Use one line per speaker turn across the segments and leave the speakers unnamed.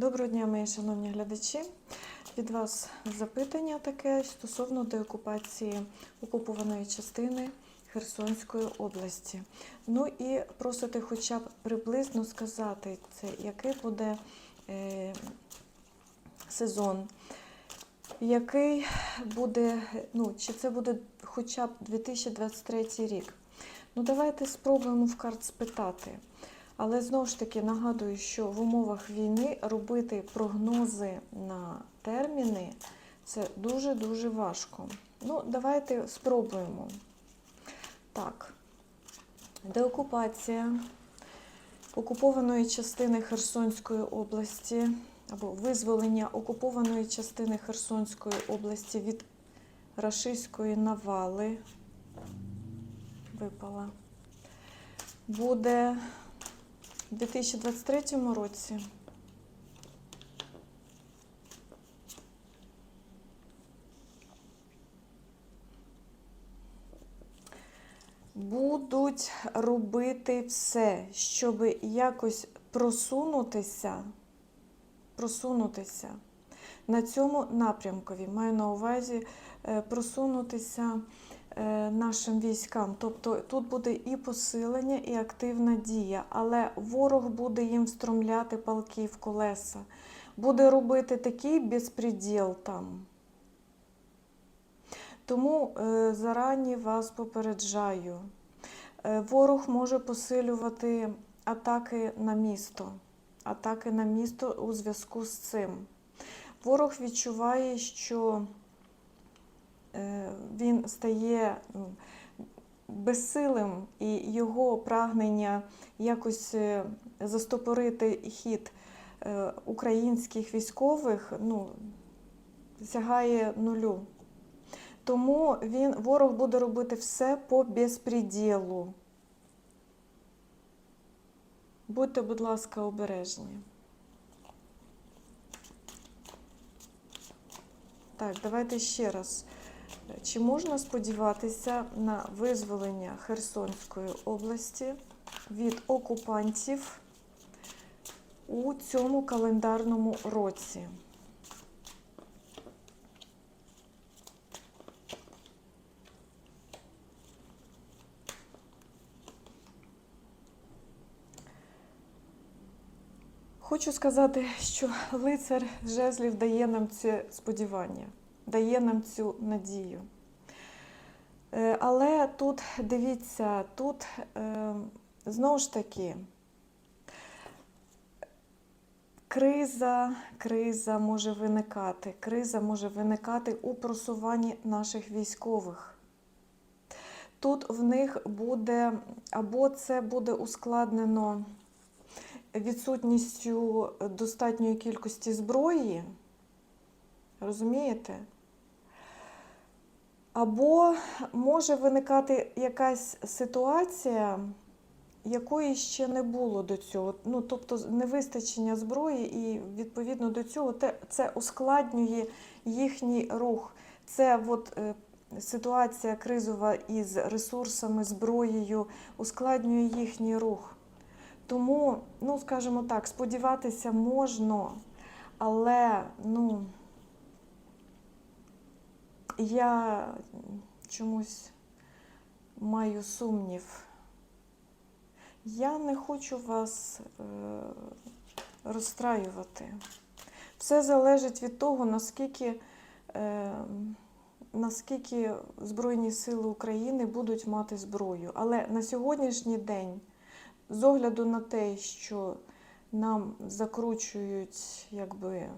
Доброго дня, мої шановні глядачі. Від вас запитання таке стосовно деокупації окупованої частини Херсонської області. Ну і просите хоча б приблизно сказати, це який буде е, сезон, який буде, ну, чи це буде хоча б 2023 рік. Ну, давайте спробуємо в карт спитати. Але знову ж таки нагадую, що в умовах війни робити прогнози на терміни це дуже-дуже важко. Ну, давайте спробуємо. Так, деокупація окупованої частини Херсонської області або визволення окупованої частини Херсонської області від рашистської навали випала. Буде у 2023 році. Будуть робити все, щоб якось просунутися, просунутися на цьому напрямкові. Маю на увазі е, просунутися нашим військам. Тобто тут буде і посилення, і активна дія, але ворог буде їм встромляти палки в колеса, буде робити такий безпреділ там. Тому е, зарані вас попереджаю. Е, Ворог може посилювати атаки на місто, атаки на місто у зв'язку з цим. Ворог відчуває, що е, він стає безсилим і його прагнення якось е, застопорити хід е, українських військових ну, сягає нулю. Тому він, ворог буде робити все по безпреділу. Будьте, будь ласка, обережні. Так, давайте ще раз. Чи можна сподіватися на визволення Херсонської області від окупантів у цьому календарному році? Хочу сказати, що лицар жезлів дає нам це сподівання, дає нам цю надію. Е, Але тут дивіться, тут е, знову ж таки криза, криза може виникати. Криза може виникати у просуванні наших військових. Тут в них буде, або це буде ускладнено відсутністю достатньої кількості зброї, розумієте? Або може виникати якась ситуація, якої ще не було до цього. Ну, тобто невистачення зброї, і відповідно до цього це ускладнює їхній рух. Це от, е, ситуація кризова із ресурсами, зброєю, ускладнює їхній рух. Тому, ну скажімо так, сподіватися можна, але ну, я чомусь маю сумнів. Я не хочу вас е, розстраювати. Все залежить від того, наскільки, е, наскільки Збройні Сили України будуть мати зброю. Але на сьогоднішній день з огляду на те, що нам закручують якби,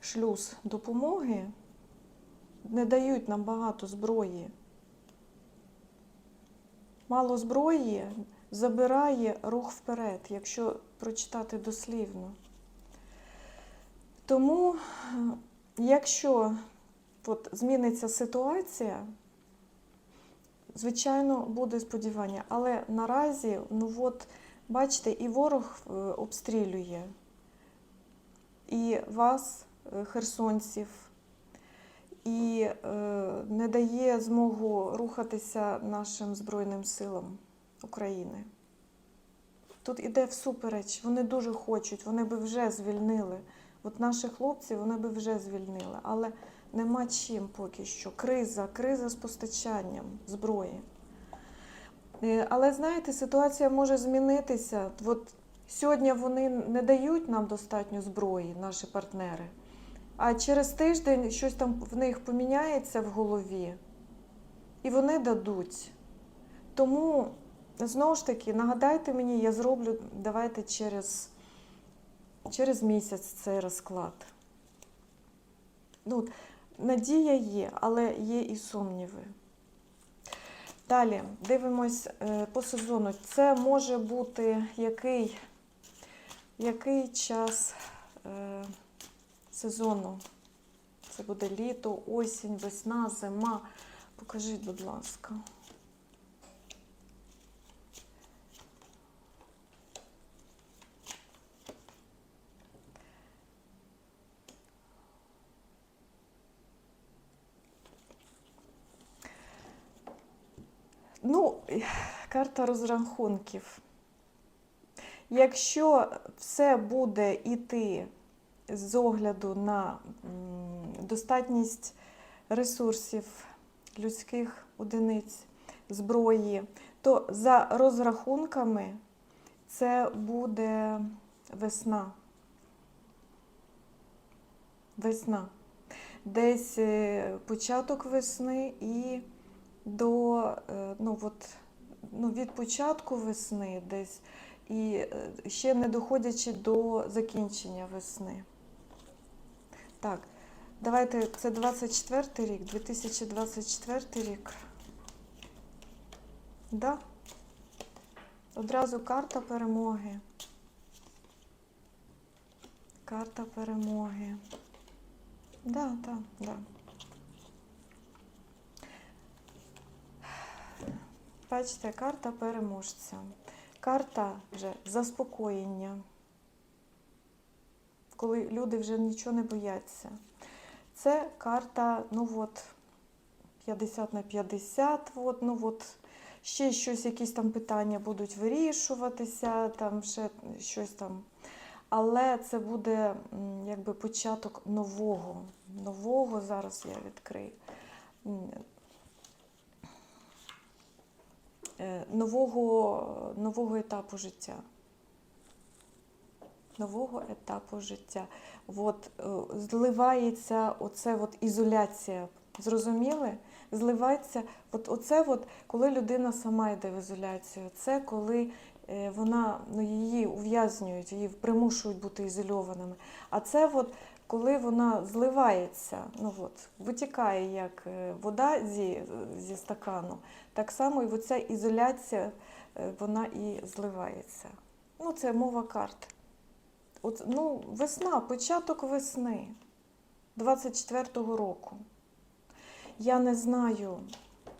шлюз допомоги, не дають нам багато зброї. Мало зброї забирає рух вперед, якщо прочитати дослівно. Тому, якщо от, зміниться ситуація, Звичайно, буде сподівання, але наразі, ну от, бачите, і ворог е, обстрілює, і вас, е, херсонців, і е, не дає змогу рухатися нашим Збройним силам України. Тут іде всупереч, вони дуже хочуть, вони би вже звільнили. От наші хлопці вони би вже звільнили, але нема чим поки що. Криза, криза з постачанням зброї. Е, Але знаєте, ситуація може змінитися. От сьогодні вони не дають нам достатньо зброї, наші партнери. А через тиждень щось там в них поміняється в голові, і вони дадуть. Тому, знову ж таки, нагадайте мені, я зроблю, давайте через, через місяць цей розклад. Ну, надія є, але є і сумніви. Далі дивимось е, по сезону. Це може бути який, який час е, сезону? Це буде літо, осінь, весна, зима. Покажіть, будь ласка. Ну, карта розрахунків. Якщо все буде йти з огляду на достатність ресурсів, людських одиниць, зброї, то за розрахунками це буде весна. Весна. Десь е, початок весни і до е, ну, от, ну, від початку весни десь і е, ще не доходячи до закінчення весни. Так, давайте це 24 рік, 2024 рік. Да? Одразу карта перемоги. Карта перемоги. Да, так, да. Бачите, карта переможця. Карта вже заспокоєння. Коли люди вже нічого не бояться. Це карта, ну от, 50 на 50, от, ну от, ще щось, якісь там питання будуть вирішуватися, там ще щось там. Але це буде якби початок нового. Нового зараз я відкрию. Е, Нового, нового етапу життя. Нового етапу життя. От, е, зливається оце от ізоляція. Зрозуміли? Зливається, от оце, от, коли людина сама йде в ізоляцію, це коли е, вона ну, її ув'язнюють, її примушують бути ізольованими. А це от, коли вона зливається, ну от, витікає як е, вода зі, зі стакану, так само і оця ізоляція, вона і зливається. Ну, це мова карт. От, ну, весна, початок весни 24-го року. Я не знаю,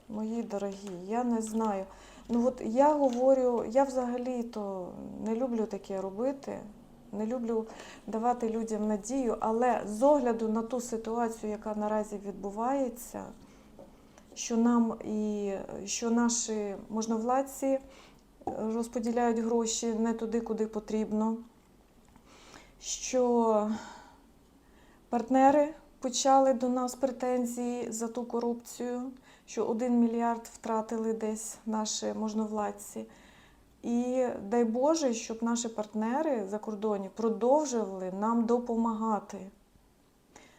мої дорогі, я не знаю. Ну от я говорю, я взагалі-то не люблю таке робити, не люблю давати людям надію, але з огляду на ту ситуацію, яка наразі відбувається, що нам і що наші можновладці розподіляють гроші не туди, куди потрібно, що партнери почали до нас претензії за ту корупцію, що один мільярд втратили десь наші можновладці. І дай Боже, щоб наші партнери за кордоні продовжували нам допомагати.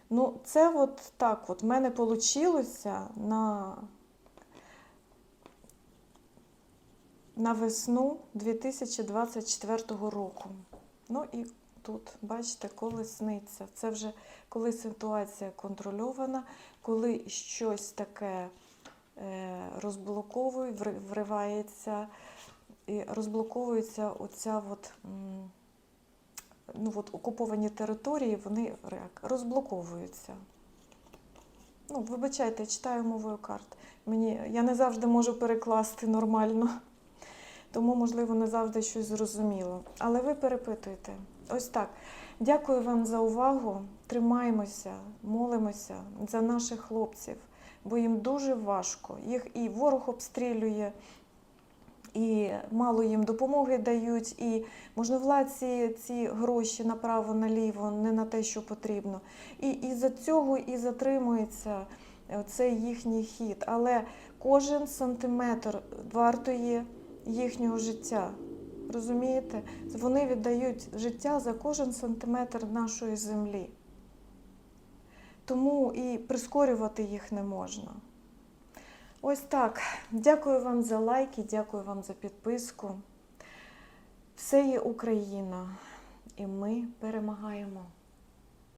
Ну, це от так от в мене вийшло на, на весну 2024 року. Ну і тут, бачите, колесниця. Це вже коли ситуація контрольована, коли щось таке е, розблоковує, ври- вривається, і розблоковується оця от, ну, от окуповані території, вони розблоковуються. Ну, вибачайте, читаю мовою карт. Мені, я не завжди можу перекласти нормально, тому, можливо, не завжди щось зрозуміло. Але ви перепитуєте. Ось так. Дякую вам за увагу. Тримаємося, молимося за наших хлопців, бо їм дуже важко. Їх і ворог обстрілює, і мало їм допомоги дають, і можновладці ці гроші направо-наліво, не на те, що потрібно. І із-за цього і затримується цей їхній хід. Але кожен сантиметр вартує їхнього життя. Розумієте? Вони віддають життя за кожен сантиметр нашої землі. Тому і прискорювати їх не можна. Ось так. Дякую вам за лайки, дякую вам за підписку. Все є Україна, і ми перемагаємо.